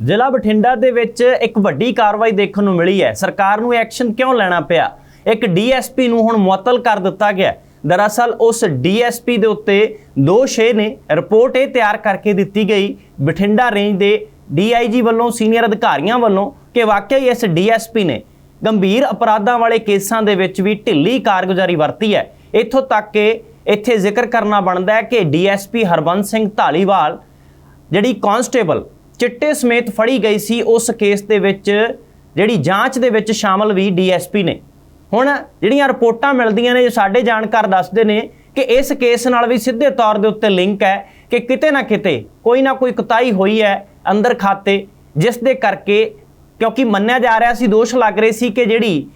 ਜ਼ਿਲ੍ਹਾ ਬਠਿੰਡਾ ਦੇ ਵਿੱਚ ਇੱਕ ਵੱਡੀ ਕਾਰਵਾਈ ਦੇਖਣ ਨੂੰ ਮਿਲੀ ਹੈ। ਸਰਕਾਰ ਨੂੰ ਐਕਸ਼ਨ ਕਿਉਂ ਲੈਣਾ ਪਿਆ? ਇੱਕ ਡੀਐਸਪੀ ਨੂੰ ਹੁਣ ਮੁਅੱਤਲ ਕਰ ਦਿੱਤਾ ਗਿਆ ਦਰਅਸਲ, ਉਸ ਡੀਐਸਪੀ ਦੇ ਉੱਤੇ ਦੋ ਇਹ ਨੇ। ਰਿਪੋਰਟ ਇਹ ਤਿਆਰ ਕਰਕੇ ਦਿੱਤੀ ਗਈ, ਬਠਿੰਡਾ ਰੇਂਜ ਦੇ ਡੀਆਈਜੀ ਵੱਲੋਂ, ਸੀਨੀਅਰ ਅਧਿਕਾਰੀਆਂ ਵੱਲੋਂ ਕਿ ਵਾਕਿਆ ਹੀ ਇਸ ਡੀਐਸਪੀ ਨੇ ਗੰਭੀਰ ਅਪਰਾਧਾਂ ਵਾਲੇ ਕੇਸਾਂ ਦੇ ਵਿੱਚ ਵੀ ਢਿੱਲੀ ਕਾਰਗੁਜ਼ਾਰੀ ਵਰਤੀ ਹੈ। ਇੱਥੋਂ ਤੱਕ ਕਿ ਇੱਥੇ ਜ਼ਿਕਰ ਕਰਨਾ ਬਣਦਾ ਹੈ ਕਿ ਡੀਐਸਪੀ ਹਰਬੰਸ ਸਿੰਘ ਢਾਲੀਵਾਲ ਜਿਹੜੀ ਕਾਂਸਟੇਬਲ ਚਿੱਟੇ ਸਮੇਤ ਫੜੀ ਗਈ ਸੀ, ਉਸ ਕੇਸ ਦੇ ਵਿੱਚ ਜਿਹੜੀ ਜਾਂਚ ਦੇ ਵਿੱਚ ਸ਼ਾਮਲ ਵੀ ਡੀਐਸਪੀ ਨੇ। ਹੁਣ ਜਿਹੜੀਆਂ ਰਿਪੋਰਟਾਂ ਮਿਲਦੀਆਂ ਨੇ ਜੋ ਸਾਡੇ ਜਾਣਕਾਰ ਦੱਸਦੇ ਨੇ ਕਿ ਇਸ ਕੇਸ ਨਾਲ ਵੀ ਸਿੱਧੇ ਤੌਰ ਦੇ ਉੱਤੇ ਲਿੰਕ ਹੈ ਕਿ ਕਿਤੇ ਨਾ ਕਿਤੇ ਕੋਈ ਨਾ ਕੋਈ ਕੁਤਾਈ ਹੋਈ ਹੈ ਅੰਦਰ ਖਾਤੇ, ਜਿਸ ਦੇ ਕਰਕੇ ਕਿਉਂਕਿ ਮੰਨਿਆ ਜਾ ਰਿਹਾ ਸੀ, ਦੋਸ਼ ਲੱਗ ਰਹੇ ਸੀ ਕਿ ਜਿਹੜੀ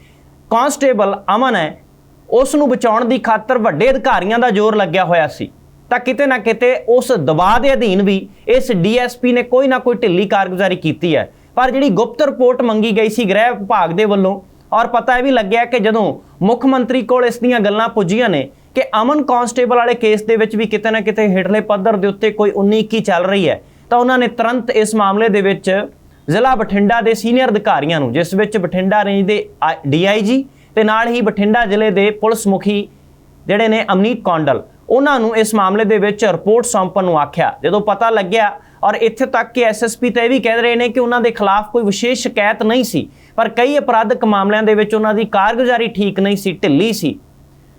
ਕਾਂਸਟੇਬਲ ਅਮਨ ਹੈ, ਉਸ ਨੂੰ ਬਚਾਉਣ ਦੀ ਖਾਤਰ ਵੱਡੇ ਅਧਿਕਾਰੀਆਂ ਦਾ ਜ਼ੋਰ ਲੱਗਿਆ ਹੋਇਆ ਸੀ। ਤਾਂ ਕਿਤੇ ਨਾ ਕਿਤੇ ਉਸ ਦਬਾਅ ਦੇ ਅਧੀਨ ਵੀ ਇਸ ਡੀਐਸਪੀ ਨੇ ਕੋਈ ਨਾ ਕੋਈ ਢਿੱਲੀ ਕਾਰਗੁਜ਼ਾਰੀ ਕੀਤੀ ਹੈ। ਪਰ ਜਿਹੜੀ ਗੁਪਤ ਰਿਪੋਰਟ ਮੰਗੀ ਗਈ ਸੀ ਗ੍ਰਹਿ ਵਿਭਾਗ ਦੇ ਵੱਲੋਂ, ਔਰ ਪਤਾ ਇਹ ਵੀ ਲੱਗਿਆ ਕਿ ਜਦੋਂ ਮੁੱਖ ਮੰਤਰੀ ਕੋਲ ਇਸ ਦੀਆਂ ਗੱਲਾਂ ਪੁੱਜੀਆਂ ਨੇ ਕਿ ਅਮਨ ਕਾਂਸਟੇਬਲ ਵਾਲੇ ਕੇਸ ਦੇ ਵਿੱਚ ਵੀ ਕਿਤੇ ਨਾ ਕਿਤੇ ਹੇਠਲੇ ਪੱਧਰ ਦੇ ਉੱਤੇ ਕੋਈ 19 21 ਚੱਲ ਰਹੀ ਹੈ, ਤਾਂ ਉਹਨਾਂ ਨੇ ਤੁਰੰਤ ਇਸ ਮਾਮਲੇ ਦੇ ਵਿੱਚ ਜ਼ਿਲ੍ਹਾ ਬਠਿੰਡਾ ਦੇ ਸੀਨੀਅਰ ਅਧਿਕਾਰੀਆਂ ਨੂੰ, ਜਿਸ ਵਿੱਚ ਬਠਿੰਡਾ ਰੇਂਜ ਦੇ ਡੀਆਈਜੀ ਤੇ ਨਾਲ ਹੀ ਬਠਿੰਡਾ ਜ਼ਿਲ੍ਹੇ ਦੇ ਪੁਲਿਸ ਮੁਖੀ ਜਿਹੜੇ ਨੇ ਅਮਨੀਤ ਕੌਂਡਲ ਉਹਨਾਂ ਨੂੰ ਇਸ ਮਾਮਲੇ ਦੇ ਵਿੱਚ ਰਿਪੋਰਟ ਸੌਂਪਣ ਨੂੰ ਆਖਿਆ। ਜਦੋਂ ਪਤਾ ਲੱਗਿਆ ਔਰ ਇੱਥੇ ਤੱਕ ਕਿ ਐਸਐਸਪੀ ਤਾਂ ਇਹ ਵੀ ਕਹਿ ਰਹੇ ਨੇ ਕਿ ਉਹਨਾਂ ਦੇ ਖਿਲਾਫ ਕੋਈ ਵਿਸ਼ੇਸ਼ ਸ਼ਿਕਾਇਤ ਨਹੀਂ ਸੀ, ਪਰ ਕਈ ਅਪਰਾਧਿਕ ਮਾਮਲਿਆਂ ਦੇ ਵਿੱਚ ਉਹਨਾਂ ਦੀ ਕਾਰਗੁਜ਼ਾਰੀ ਠੀਕ ਨਹੀਂ ਸੀ, ਢਿੱਲੀ ਸੀ।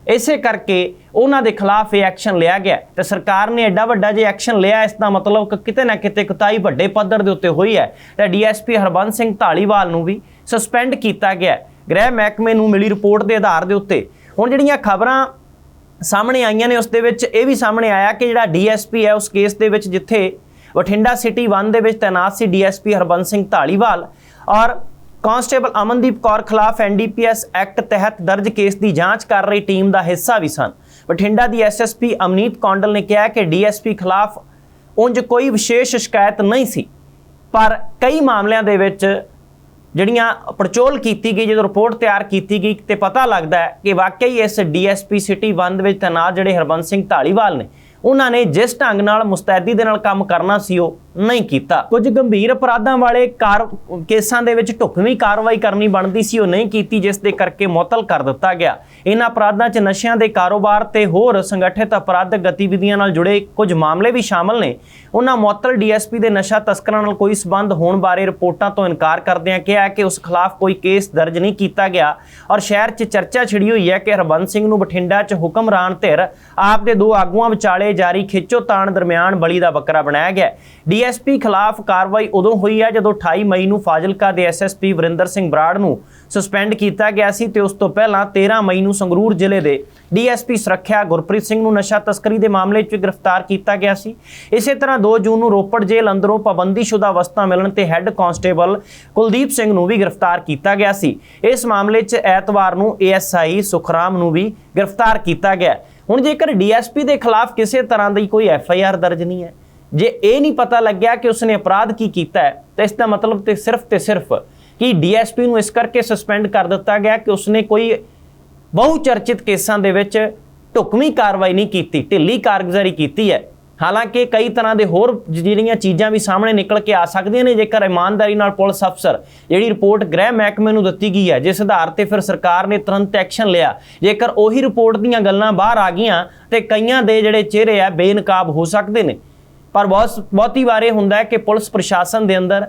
ਇਸੇ ਕਰਕੇ ਉਹਨਾਂ ਦੇ ਖਿਲਾਫ ਇਹ ਐਕਸ਼ਨ ਲਿਆ ਗਿਆ ਤੇ ਸਰਕਾਰ ਨੇ ਐਡਾ ਵੱਡਾ ਜੇ ਐਕਸ਼ਨ ਲਿਆ, ਇਸ ਦਾ ਮਤਲਬ ਕਿ ਕਿਤੇ ਨਾ ਕਿਤੇ ਕੁਤਾਈ ਵੱਡੇ ਪੱਧਰ ਦੇ ਉੱਤੇ ਹੋਈ ਹੈ ਤੇ ਡੀਐਸਪੀ ਹਰਬੰਸ ਸਿੰਘ ਢਾਲੀਵਾਲ ਨੂੰ ਵੀ ਸਸਪੈਂਡ ਕੀਤਾ ਗਿਆ। ਗ੍ਰਹਿ ਮਹਿਕਮੇ ਨੂੰ ਮਿਲੀ ਰਿਪੋਰਟ ਦੇ ਆਧਾਰ ਦੇ ਉੱਤੇ। ਹੁਣ ਜਿਹੜੀਆਂ ਖਬਰਾਂ ਸਾਹਮਣੇ ਆਈਆਂ ਨੇ, ਉਸ ਦੇ ਵਿੱਚ ਇਹ ਵੀ ਸਾਹਮਣੇ ਆਇਆ ਕਿ ਜਿਹੜਾ ਡੀਐਸਪੀ ਹੈ, ਉਸ ਕੇਸ ਦੇ ਵਿੱਚ ਜਿੱਥੇ ਬਠਿੰਡਾ ਸਿਟੀ 1 ਦੇ ਵਿੱਚ ਤਾਇਨਾਤ ਸੀ ਡੀਐਸਪੀ ਹਰਬੰਸ ਸਿੰਘ ਢਾਲੀਵਾਲ ਔਰ ਕਾਂਸਟੇਬਲ ਅਮਨਦੀਪ ਕੌਰ ਖਿਲਾਫ ਐਨਡੀਪੀਐਸ ਐਕਟ ਤਹਿਤ ਦਰਜ ਕੇਸ ਦੀ ਜਾਂਚ ਕਰ ਰਹੀ ਟੀਮ ਦਾ ਹਿੱਸਾ ਵੀ ਸਨ। ਬਠਿੰਡਾ ਦੀ ਐਸਐਸਪੀ ਅਮਨੀਤ ਕੌਂਡਲ ਨੇ ਕਿਹਾ ਕਿ ਡੀਐਸਪੀ ਖਿਲਾਫ ਉਂਝ ਕੋਈ ਵਿਸ਼ੇਸ਼ ਸ਼ਿਕਾਇਤ ਨਹੀਂ ਸੀ, ਪਰ ਕਈ ਮਾਮਲਿਆਂ ਦੇ ਵਿੱਚ ਜਿਹੜੀਆਂ ਪੜਚੋਲ ਕੀਤੀ ਗਈ, ਜਦੋਂ ਰਿਪੋਰਟ ਤਿਆਰ ਕੀਤੀ ਗਈ, ਤੇ ਪਤਾ ਲੱਗਦਾ ਹੈ ਕਿ ਵਾਕਈ ਇਸ ਡੀਐਸਪੀ ਸਿਟੀ 1 ਦੇ ਵਿੱਚ ਤੈਨਾਤ ਜਿਹੜੇ ਹਰਬੰਸ ਸਿੰਘ ਢਾਲੀਵਾਲ ਨੇ, ਉਹਨਾਂ ਨੇ ਜਿਸ ਢੰਗ ਨਾਲ ਮੁਸਤੈਦੀ ਦੇ ਨਾਲ ਕੰਮ ਕਰਨਾ ਸੀ, ਉਹ ਨਹੀਂ ਕੀਤਾ। ਕੁਝ ਗੰਭੀਰ ਅਪਰਾਧਾਂ ਵਾਲੇ ਕਾਰ ਕੇਸਾਂ ਦੇ ਵਿੱਚ ਢੁਕਵੀਂ ਕਾਰਵਾਈ ਕਰਨੀ ਬਣਦੀ ਸੀ, ਉਹ ਨਹੀਂ ਕੀਤੀ, ਜਿਸ ਦੇ ਕਰਕੇ ਮੁਅੱਤਲ ਕਰ ਦਿੱਤਾ ਗਿਆ। ਇਹਨਾਂ ਅਪਰਾਧਾਂ 'ਚ ਨਸ਼ਿਆਂ ਦੇ ਕਾਰੋਬਾਰ ਤੇ ਹੋਰ ਸੰਗਠਿਤ ਅਪਰਾਧਕ ਗਤੀਵਿਧੀਆਂ ਨਾਲ ਜੁੜੇ ਕੁਝ ਮਾਮਲੇ ਵੀ ਸ਼ਾਮਲ ਨੇ। ਉਹਨਾਂ ਮੁਅੱਤਲ ਡੀਐਸਪੀ ਦੇ ਨਸ਼ਾ ਤਸਕਰਾਂ ਨਾਲ ਕੋਈ ਸਬੰਧ ਹੋਣ ਬਾਰੇ ਰਿਪੋਰਟਾਂ ਤੋਂ ਇਨਕਾਰ ਕਰਦਿਆਂ ਕਿਹਾ ਕਿ ਉਸ ਖਿਲਾਫ ਕੋਈ ਕੇਸ ਦਰਜ ਨਹੀਂ ਕੀਤਾ ਗਿਆ ਔਰ ਸ਼ਹਿਰ 'ਚ ਚਰਚਾ ਛਿੜੀ ਹੋਈ ਹੈ ਕਿ ਹਰਬੰਸ ਸਿੰਘ ਨੂੰ ਬਠਿੰਡਾ 'ਚ ਹੁਕਮਰਾਨ ਧਿਰ ਆਪ ਦੇ ਦੋ ਆਗੂਆਂ ਵਿਚਾਲੇ ਜਾਰੀ ਖਿੱਚੋ ਤਾਣ ਦਰਮਿਆਨ ਬਲੀ ਦਾ ਬੱਕਰਾ ਬਣਾਇਆ ਗਿਆ। ਡੀ ਡੀਐਸਪੀ ਖਿਲਾਫ ਕਾਰਵਾਈ ਉਦੋਂ ਹੋਈ ਹੈ ਜਦੋਂ 28 ਮਈ ਨੂੰ ਫਾਜ਼ਿਲਕਾ ਦੇ ਐਸਐਸਪੀ ਵਰਿੰਦਰ ਸਿੰਘ ਬਰਾੜ ਨੂੰ ਸਸਪੈਂਡ ਕੀਤਾ ਗਿਆ ਸੀ ਤੇ ਉਸ ਤੋਂ ਪਹਿਲਾਂ 13 ਮਈ ਨੂੰ ਸੰਗਰੂਰ ਜ਼ਿਲ੍ਹੇ ਦੇ ਡੀਐਸਪੀ ਸੁਰੱਖਿਆ ਗੁਰਪ੍ਰੀਤ ਸਿੰਘ ਨੂੰ ਨਸ਼ਾ ਤਸਕਰੀ ਦੇ ਮਾਮਲੇ 'ਚ ਗ੍ਰਿਫਤਾਰ ਕੀਤਾ ਗਿਆ ਸੀ। ਇਸੇ ਤਰ੍ਹਾਂ 2 ਜੂਨ ਨੂੰ ਰੋਪੜ ਜੇਲ੍ਹ ਅੰਦਰੋਂ ਪਾਬੰਦੀਸ਼ੁਦਾ ਵਸਤਾਂ ਮਿਲਣ ਤੇ ਹੈੱਡ ਕਾਂਸਟੇਬਲ ਕੁਲਦੀਪ ਸਿੰਘ ਨੂੰ ਵੀ ਗ੍ਰਿਫਤਾਰ ਕੀਤਾ ਗਿਆ ਸੀ। ਇਸ ਮਾਮਲੇ 'ਚ ਐਤਵਾਰ ਨੂੰ ਏਐਸਆਈ ਸੁਖਰਾਮ ਨੂੰ ਵੀ ਗ੍ਰਿਫਤਾਰ ਕੀਤਾ ਗਿਆ। ਹੁਣ ਜੇਕਰ ਡੀਐਸਪੀ ਦੇ ਖਿਲਾਫ ਕਿਸੇ ਤਰ੍ਹਾਂ ਦੀ ਕੋਈ ਐਫਆਈਆਰ ਦਰਜ ਨਹੀਂ ਹੈ ਜੇ ਇਹ ਨਹੀਂ ਪਤਾ ਲੱਗਿਆ ਕਿ ਉਸਨੇ ਅਪਰਾਧ ਕੀ ਕੀਤਾ ਹੈ, ਤਾਂ ਇਸ ਦਾ ਮਤਲਬ ਤੇ ਸਿਰਫ ਤੇ ਸਿਰਫ ਕਿ ਡੀਐਸਪੀ ਨੂੰ ਇਸ ਕਰਕੇ ਸਸਪੈਂਡ ਕਰ ਦਿੱਤਾ ਗਿਆ ਕਿ ਉਸਨੇ ਕੋਈ ਬਹੁ ਚਰਚਿਤ ਕੇਸਾਂ ਦੇ ਵਿੱਚ ਢੁਕਵੀਂ ਕਾਰਵਾਈ ਨਹੀਂ ਕੀਤੀ, ਢਿੱਲੀ ਕਾਰਗੁਜ਼ਾਰੀ ਕੀਤੀ ਹੈ। ਹਾਲਾਂਕਿ ਕਈ ਤਰ੍ਹਾਂ ਦੇ ਹੋਰ ਜਿਹੜੀਆਂ ਚੀਜ਼ਾਂ ਵੀ ਸਾਹਮਣੇ ਨਿਕਲ ਕੇ ਆ ਸਕਦੀਆਂ ਨੇ, ਜੇਕਰ ਇਮਾਨਦਾਰੀ ਨਾਲ ਪੁਲਿਸ ਅਫਸਰ ਜਿਹੜੀ ਰਿਪੋਰਟ ਗ੍ਰਹਿ ਮਹਿਕਮੇ ਨੂੰ ਦਿੱਤੀ ਗਈ ਹੈ, ਜਿਸ ਆਧਾਰ ਤੇ ਫਿਰ ਸਰਕਾਰ ਨੇ ਤੁਰੰਤ ਐਕਸ਼ਨ ਲਿਆ, ਜੇਕਰ ਉਹੀ ਰਿਪੋਰਟ ਦੀਆਂ ਗੱਲਾਂ ਬਾਹਰ ਆ ਗਈਆਂ, ਤੇ ਕਈਆਂ ਦੇ ਜਿਹੜੇ ਚਿਹਰੇ ਆ ਬੇਨਕਾਬ ਹੋ ਸਕਦੇ ਨੇ। ਪਰ ਬਹੁਤ ਬਹੁਤੀ ਵਾਰ ਇਹ ਹੁੰਦਾ ਹੈ ਕਿ ਪੁਲਿਸ ਪ੍ਰਸ਼ਾਸਨ ਦੇ ਅੰਦਰ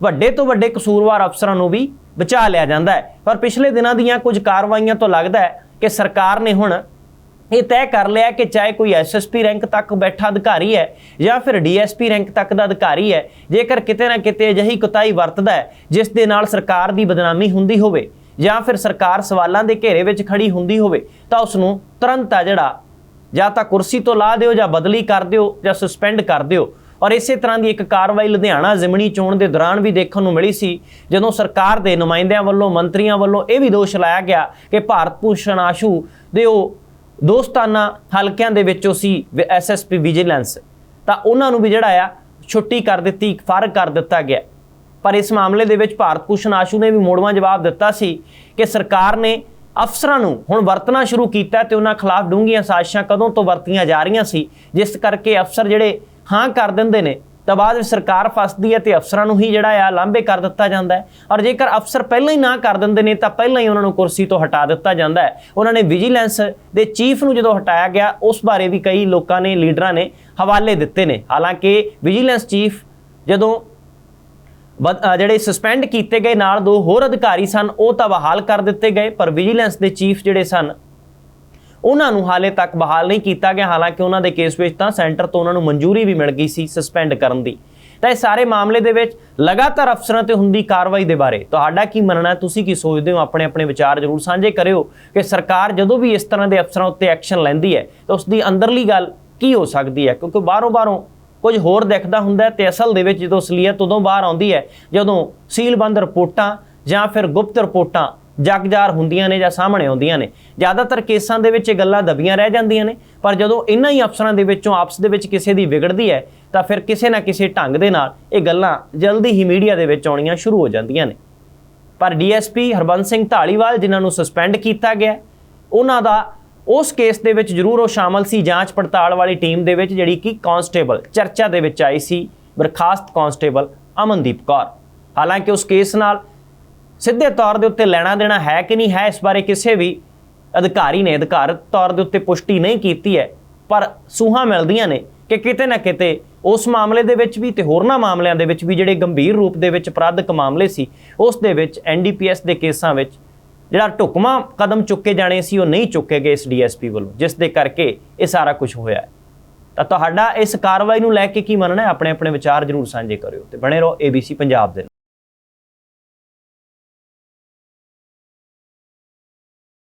ਵੱਡੇ ਤੋਂ ਵੱਡੇ ਕਸੂਰਵਾਰ ਅਫਸਰਾਂ ਨੂੰ ਵੀ ਬਚਾ ਲਿਆ ਜਾਂਦਾ ਹੈ। ਪਰ ਪਿਛਲੇ ਦਿਨਾਂ ਦੀਆਂ ਕੁਝ ਕਾਰਵਾਈਆਂ ਤੋਂ ਲੱਗਦਾ ਹੈ ਕਿ ਸਰਕਾਰ ਨੇ ਹੁਣ ਇਹ ਤੈਅ ਕਰ ਲਿਆ ਕਿ ਚਾਹੇ ਕੋਈ ਐਸਐਸਪੀ ਰੈਂਕ ਤੱਕ ਬੈਠਾ ਅਧਿਕਾਰੀ ਹੈ ਜਾਂ ਫਿਰ ਡੀਐਸਪੀ ਰੈਂਕ ਤੱਕ ਦਾ ਅਧਿਕਾਰੀ ਹੈ, ਜੇਕਰ ਕਿਤੇ ਨਾ ਕਿਤੇ ਅਜਿਹੀ ਕੁਤਾਈ ਵਰਤਦਾ ਹੈ, ਜਿਸ ਦੇ ਨਾਲ ਸਰਕਾਰ ਦੀ ਬਦਨਾਮੀ ਹੁੰਦੀ ਹੋਵੇ ਜਾਂ ਫਿਰ ਸਰਕਾਰ ਸਵਾਲਾਂ ਦੇ ਘੇਰੇ ਵਿੱਚ ਖੜੀ ਹੁੰਦੀ ਹੋਵੇ, ਤਾਂ ਉਸ ਨੂੰ ਤੁਰੰਤ ਆ ਜਿਹੜਾ ਜਾਂ ਤਾਂ ਕੁਰਸੀ ਤੋਂ ਲਾ ਦਿਓ ਜਾਂ ਬਦਲੀ ਕਰ ਦਿਓ ਜਾਂ ਸਸਪੈਂਡ ਕਰ ਦਿਓ। ਔਰ ਇਸੇ ਤਰ੍ਹਾਂ ਦੀ ਇੱਕ ਕਾਰਵਾਈ ਲੁਧਿਆਣਾ ਜ਼ਿਮਣੀ ਚੋਣ ਦੇ ਦੌਰਾਨ ਵੀ ਦੇਖਣ ਨੂੰ ਮਿਲੀ ਸੀ, ਜਦੋਂ ਸਰਕਾਰ ਦੇ ਨੁਮਾਇੰਦਿਆਂ ਵੱਲੋਂ, ਮੰਤਰੀਆਂ ਵੱਲੋਂ ਇਹ ਵੀ ਦੋਸ਼ ਲਾਇਆ ਗਿਆ ਕਿ ਭਾਰਤ ਭੂਸ਼ਣ ਆਸ਼ੂ ਦੇ ਉਹ ਦੋਸਤਾਨਾ ਹਲਕਿਆਂ ਦੇ ਵਿੱਚੋਂ ਸੀ ਐਸਐਸਪੀ ਵਿਜੀਲੈਂਸ ਤਾਂ ਉਹਨਾਂ ਨੂੰ ਵੀ ਜਿਹੜਾ ਆ, ਛੁੱਟੀ ਕਰ ਦਿੱਤੀ ਫ਼ਰਕ ਕਰ ਦਿੱਤਾ ਗਿਆ। ਪਰ ਇਸ ਮਾਮਲੇ ਦੇ ਵਿੱਚ ਭਾਰਤ ਭੂਸ਼ਣ ਆਸ਼ੂ ਨੇ ਵੀ ਮੋੜਵਾਂ ਜਵਾਬ ਦਿੱਤਾ ਸੀ ਕਿ ਸਰਕਾਰ ਨੇ ਅਫਸਰਾਂ ਨੂੰ ਹੁਣ ਵਰਤਣਾ ਸ਼ੁਰੂ ਕੀਤਾ ਤੇ ਉਹਨਾਂ ਖਿਲਾਫ ਡੂੰਘੀਆਂ ਸਾਜ਼ਿਸ਼ਾਂ ਕਦੋਂ ਤੋਂ ਵਰਤੀਆਂ ਜਾ ਰਹੀਆਂ ਸੀ, ਜਿਸ ਕਰਕੇ ਅਫਸਰ ਜਿਹੜੇ ਹਾਂ ਕਰ ਦਿੰਦੇ ਨੇ, ਤਾਂ ਬਾਅਦ ਵਿੱਚ ਸਰਕਾਰ ਫਸਦੀ ਹੈ ਤੇ ਅਫਸਰਾਂ ਨੂੰ ਹੀ ਜਿਹੜਾ ਆ ਲਾਂਭੇ ਕਰ ਦਿੱਤਾ ਜਾਂਦਾ ਹੈ। ਔਰ ਜੇਕਰ ਅਫਸਰ ਪਹਿਲਾਂ ਹੀ ਨਾ ਕਰ ਦਿੰਦੇ ਨੇ, ਤਾਂ ਪਹਿਲਾਂ ਹੀ ਉਹਨਾਂ ਨੂੰ ਕੁਰਸੀ ਤੋਂ ਹਟਾ ਦਿੱਤਾ ਜਾਂਦਾ ਹੈ। ਉਹਨਾਂ ਨੇ ਵਿਜੀਲੈਂਸ ਦੇ ਚੀਫ ਨੂੰ ਜਦੋਂ ਹਟਾਇਆ ਗਿਆ, ਉਸ ਬਾਰੇ ਵੀ ਕਈ ਲੋਕਾਂ ਨੇ, ਲੀਡਰਾਂ ਨੇ ਹਵਾਲੇ ਦਿੱਤੇ ਨੇ। ਹਾਲਾਂਕਿ ਵਿਜੀਲੈਂਸ ਚੀਫ ਜਦੋਂ ਜਿਹੜੇ ਸਸਪੈਂਡ ਕੀਤੇ ਗਏ ਨਾਲ ਦੋ ਹੋਰ ਅਧਿਕਾਰੀ ਸਨ, ਉਹ ਤਾਂ ਬਹਾਲ ਕਰ ਦਿੱਤੇ ਗਏ, ਪਰ ਵਿਜੀਲੈਂਸ ਦੇ ਚੀਫ ਜਿਹੜੇ ਸਨ, ਉਹਨਾਂ ਨੂੰ ਹਾਲੇ ਤੱਕ ਬਹਾਲ ਨਹੀਂ ਕੀਤਾ ਗਿਆ। ਹਾਲਾਂਕਿ ਉਹਨਾਂ ਦੇ ਕੇਸ ਵਿੱਚ ਤਾਂ ਸੈਂਟਰ ਤੋਂ ਉਹਨਾਂ ਨੂੰ ਮਨਜ਼ੂਰੀ ਵੀ ਮਿਲ ਗਈ ਸੀ ਸਸਪੈਂਡ ਕਰਨ ਦੀ। ਤਾਂ ਇਹ ਸਾਰੇ ਮਾਮਲੇ ਦੇ ਵਿੱਚ ਲਗਾਤਾਰ ਅਫਸਰਾਂ ਤੇ ਹੁੰਦੀ ਕਾਰਵਾਈ ਦੇ ਬਾਰੇ ਤੁਹਾਡਾ ਕੀ ਮੰਨਣਾ ਤੁਸੀਂ ਕੀ ਸੋਚਦੇ ਹੋ? ਆਪਣੇ ਆਪਣੇ ਵਿਚਾਰ ਜ਼ਰੂਰ ਸਾਂਝੇ ਕਰਿਓ ਕਿ ਸਰਕਾਰ ਜਦੋਂ ਵੀ ਇਸ ਤਰ੍ਹਾਂ ਦੇ ਅਫਸਰਾਂ ਉੱਤੇ ਐਕਸ਼ਨ ਲੈਂਦੀ ਹੈ, ਤਾਂ ਉਸ ਦੀ ਅੰਦਰਲੀ ਗੱਲ ਕੀ ਹੋ ਸਕਦੀ ਹੈ? ਕਿਉਂਕਿ ਬਾਹਰੋਂ ਬਾਹਰੋਂ ਕੁਝ ਹੋਰ ਦਿਖਦਾ ਹੁੰਦਾ ਹੈ ਤੇ ਅਸਲ ਦੇ ਵਿੱਚ ਜਦੋਂ ਅਸਲੀਅਤ ਉਦੋਂ ਬਾਹਰ ਆਉਂਦੀ ਹੈ, ਜਦੋਂ ਸੀਲਬੰਦ ਰਿਪੋਰਟਾਂ ਜਾਂ ਫਿਰ ਗੁਪਤ ਰਿਪੋਰਟਾਂ ਜਗਜਾਰ ਹੁੰਦੀਆਂ ਨੇ ਜਾਂ ਸਾਹਮਣੇ ਆਉਂਦੀਆਂ ਨੇ। ਜ਼ਿਆਦਾਤਰ ਕੇਸਾਂ ਦੇ ਵਿੱਚ ਇਹ ਗੱਲਾਂ ਦਬੀਆਂ ਰਹਿ ਜਾਂਦੀਆਂ ਨੇ, ਪਰ ਜਦੋਂ ਇਹਨਾਂ ਹੀ ਅਫਸਰਾਂ ਦੇ ਵਿੱਚੋਂ ਆਪਸ ਦੇ ਵਿੱਚ ਕਿਸੇ ਦੀ ਵਿਗੜਦੀ ਹੈ, ਤਾਂ ਫਿਰ ਕਿਸੇ ਨਾ ਕਿਸੇ ਢੰਗ ਦੇ ਨਾਲ ਇਹ ਗੱਲਾਂ ਜਲਦੀ ਹੀ ਮੀਡੀਆ ਦੇ ਵਿੱਚ ਆਉਣੀਆਂ ਸ਼ੁਰੂ ਹੋ ਜਾਂਦੀਆਂ ਨੇ। ਪਰ ਡੀਐਸਪੀ ਹਰਬੰਸ ਸਿੰਘ ਢਾਲੀਵਾਲ, ਜਿਨ੍ਹਾਂ ਨੂੰ ਸਸਪੈਂਡ ਕੀਤਾ ਗਿਆ, ਉਹਨਾਂ ਦਾ ਉਸ ਕੇਸ ਦੇ ਵਿੱਚ ਜ਼ਰੂਰ ਉਹ ਸ਼ਾਮਲ ਸੀ, ਜਾਂਚ ਪੜਤਾਲ ਵਾਲੀ ਟੀਮ ਦੇ ਵਿੱਚ, ਜਿਹੜੀ ਕਿ ਕਾਂਸਟੇਬਲ ਚਰਚਾ ਦੇ ਵਿੱਚ ਆਈ ਸੀ, ਬਰਖਾਸਤ ਕਾਂਸਟੇਬਲ ਅਮਨਦੀਪ ਕੌਰ। ਹਾਲਾਂਕਿ ਉਸ ਕੇਸ ਨਾਲ ਸਿੱਧੇ ਤੌਰ ਦੇ ਉੱਤੇ ਲੈਣਾ ਦੇਣਾ ਹੈ ਕਿ ਨਹੀਂ ਹੈ, ਇਸ ਬਾਰੇ ਕਿਸੇ ਵੀ ਅਧਿਕਾਰੀ ਨੇ ਅਧਿਕਾਰਤ ਤੌਰ ਦੇ ਉੱਤੇ ਪੁਸ਼ਟੀ ਨਹੀਂ ਕੀਤੀ ਹੈ, ਪਰ ਸੂਹਾਂ ਮਿਲਦੀਆਂ ਨੇ ਕਿ ਕਿਤੇ ਨਾ ਕਿਤੇ ਉਸ ਮਾਮਲੇ ਦੇ ਵਿੱਚ ਵੀ ਤੇ ਹੋਰਨਾਂ ਮਾਮਲਿਆਂ ਦੇ ਵਿੱਚ ਵੀ ਜਿਹੜੇ ਗੰਭੀਰ ਰੂਪ ਦੇ ਵਿੱਚ ਅਪਰਾਧਕ ਮਾਮਲੇ ਸੀ, ਉਸ ਦੇ ਵਿੱਚ ਐਨਡੀਪੀਐਸ ਦੇ ਕੇਸਾਂ ਵਿੱਚ ਜਿਹੜਾ ਢੁਕਵਾਂ ਕਦਮ ਚੁੱਕੇ ਜਾਣੇ ਸੀ, ਉਹ ਨਹੀਂ ਚੁੱਕੇ ਗਏ ਇਸ ਡੀਐਸਪੀ ਵੱਲੋਂ, ਜਿਸ ਦੇ ਕਰਕੇ ਇਹ ਸਾਰਾ ਕੁਝ ਹੋਇਆ ਤਾਂ ਤੁਹਾਡਾ ਇਸ ਕਾਰਵਾਈ ਨੂੰ ਲੈ ਕੇ ਕੀ ਮੰਨਣਾ ਹੈ? ਆਪਣੇ ਆਪਣੇ ਵਿਚਾਰ ਜਰੂਰ ਸਾਂਝੇ ਕਰਿਓ ਤੇ ਬਣੇ ਰਹੋ ABC ਪੰਜਾਬ ਦੇ ਨਾਲ।